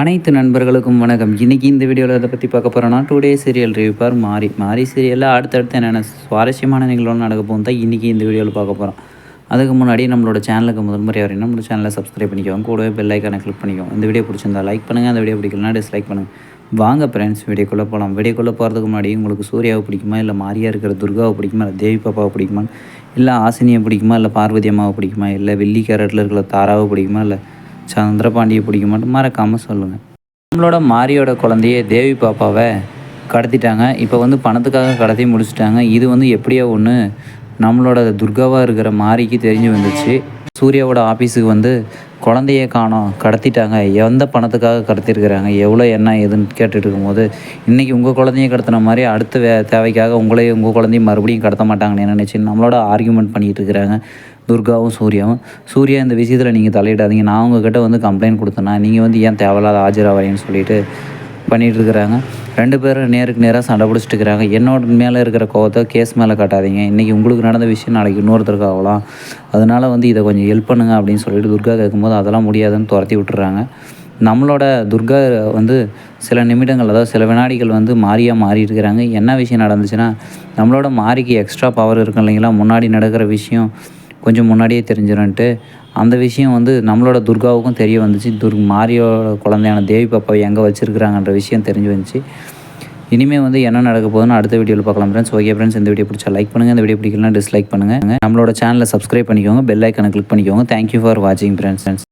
அனைத்து நண்பர்களுக்கும் வணக்கம். இன்றைக்கி இந்த வீடியோவில் அதை பற்றி பார்க்க போகிறோன்னா டூ டே சீரியல் ரிவ்யூ பார் மாறி மாறி சீரியலில் அடுத்தடுத்து என்னென்ன சுவாரஸ்யமான நிகழ்வுகள் நடக்க போகும் தான் இன்றைக்கி இந்த வீடியோவில் பார்க்க போகிறோம் அதுக்கு முன்னாடி நம்மளோட சேனலுக்கு முதல் முறை வரையும் நம்மளோட சேனலை சப்ஸ்கிரைப் பண்ணிக்கோங்க. கூடவே பெல் ஐக்கானை கிளிக் பண்ணிக்கோங்க. இந்த வீடியோ பிடிச்சிருந்தா லைக் பண்ணுங்கள் அந்த வீடியோ பிடிக்கலனா டிஸ்லைக் பண்ணுங்கள் வாங்க ஃப்ரெண்ட்ஸ் வீடியோக்குள்ளே போகலாம் வீடியோக்குள்ளே போகிறதுக்கு முன்னாடி உங்களுக்கு சூர்யாவை பிடிக்குமா? இல்லை மாரியா இருக்கிற துர்காவை பிடிக்குமா? இல்லை தேவி பாப்பாவை பிடிக்குமா? இல்லை ஆசினியை பிடிக்குமா? இல்லை பார்வதி அம்மாவை பிடிக்குமா? இல்லை வெள்ளி கேரட்டில் இருக்கிற தாராவை பிடிக்குமா? இல்லை சந்திரபாண்டியை மட்டும் மறக்காமல் சொல்லுங்கள் நம்மளோட மாரியோட குழந்தைய தேவி பாப்பாவை கடத்திட்டாங்க. இப்போ வந்து பணத்துக்காக கடத்தி முடிச்சுட்டாங்க. இது வந்து எப்படியோ ஒன்று நம்மளோட துர்காவாக இருக்கிற மாரிக்கு தெரிஞ்சு வந்துச்சு. சூர்யாவோட ஆஃபீஸுக்கு வந்து குழந்தைய காணோம். கடத்திட்டாங்க. எந்த பணத்துக்காக கடத்திருக்கிறாங்க? எவ்வளோ என்ன ஏதுன்னு கேட்டுட்டு இருக்கும்போது இன்றைக்கி உங்கள் குழந்தைய கடத்தின மாதிரி அடுத்த வே தேவைக்காக உங்களையும் உங்கள் குழந்தையும் மறுபடியும் கடத்த மாட்டாங்கன்னு நினச்சி நம்மளோட ஆர்கியூமெண்ட் பண்ணிகிட்டு இருக்கிறாங்க துர்காவும் சூர்யாவும். சூர்யா இந்த விஷயத்தில் நீங்கள் தலையிடாதீங்க. நான் உங்ககிட்ட வந்து கம்ப்ளைண்ட் கொடுத்தேன்னா நீங்கள் வந்து ஏன் தேவையில்லாத ஆஜராகிறீங்கன்னு சொல்லிட்டு பண்ணிகிட்டு இருக்கிறாங்க ரெண்டு பேரும் நேருக்கு நேராக சண்டை பிடிச்சிட்டு இருக்கிறாங்க என்னோட மேலே இருக்கிற கோவத்தை கேஸ் மேலே காட்டாதீங்க. இன்றைக்கி உங்களுக்கு நடந்த விஷயம் நாளைக்கு இன்னொருத்தருக்கு ஆகலாம். அதனால் வந்து இதை கொஞ்சம் ஹெல்ப் பண்ணுங்க அப்படின்னு சொல்லிட்டு துர்கா கேட்கும்போது அதெல்லாம் முடியாதுன்னு துரத்தி விட்டுறாங்க. நம்மளோட துர்கா வந்து சில நிமிடங்கள் அதாவது சில வினாடிகள் வந்து மாறியாக மாறிட்டு இருக்கிறாங்க என்ன விஷயம் நடந்துச்சுன்னா நம்மளோட மாறிக்கு எக்ஸ்ட்ரா பவர் இருக்கும் இல்லைங்களா? முன்னாடி நடக்கிற விஷயம் கொஞ்சம் முன்னாடியே தெரிஞ்சிடும்ன்ட்டு அந்த விஷயம் வந்து நம்மளோட துர்காவுக்கும் தெரிய வந்துச்சு. துர் மாரியோட குழந்தையான தேவி பாப்பாவை எங்கே வச்சுருக்குறாங்கன்ற விஷயம் தெரிஞ்சு வந்துச்சு. இனிமேல் வந்து என்ன நடக்க போகுதுன்னு அடுத்த வீடியோவில் பார்க்கலாம் ஃப்ரெண்ட்ஸ் ஓகே ஃப்ரெண்ட்ஸ் இந்த வீடியோ பிடிச்சா லைக் பண்ணுங்கள் இந்த வீடியோ பிடிக்கலாம் டிஸ்லைக் பண்ணுங்கள் நம்மளோட சேனலை சப்ஸ்கிரைப் பண்ணிக்கோங்க. பெல் ஐக்கனை கிளிக் பண்ணிக்கோங்க. தேங்க்யூ ஃபார் வாட்சிங் ஃப்ரெண்ட்ஸ்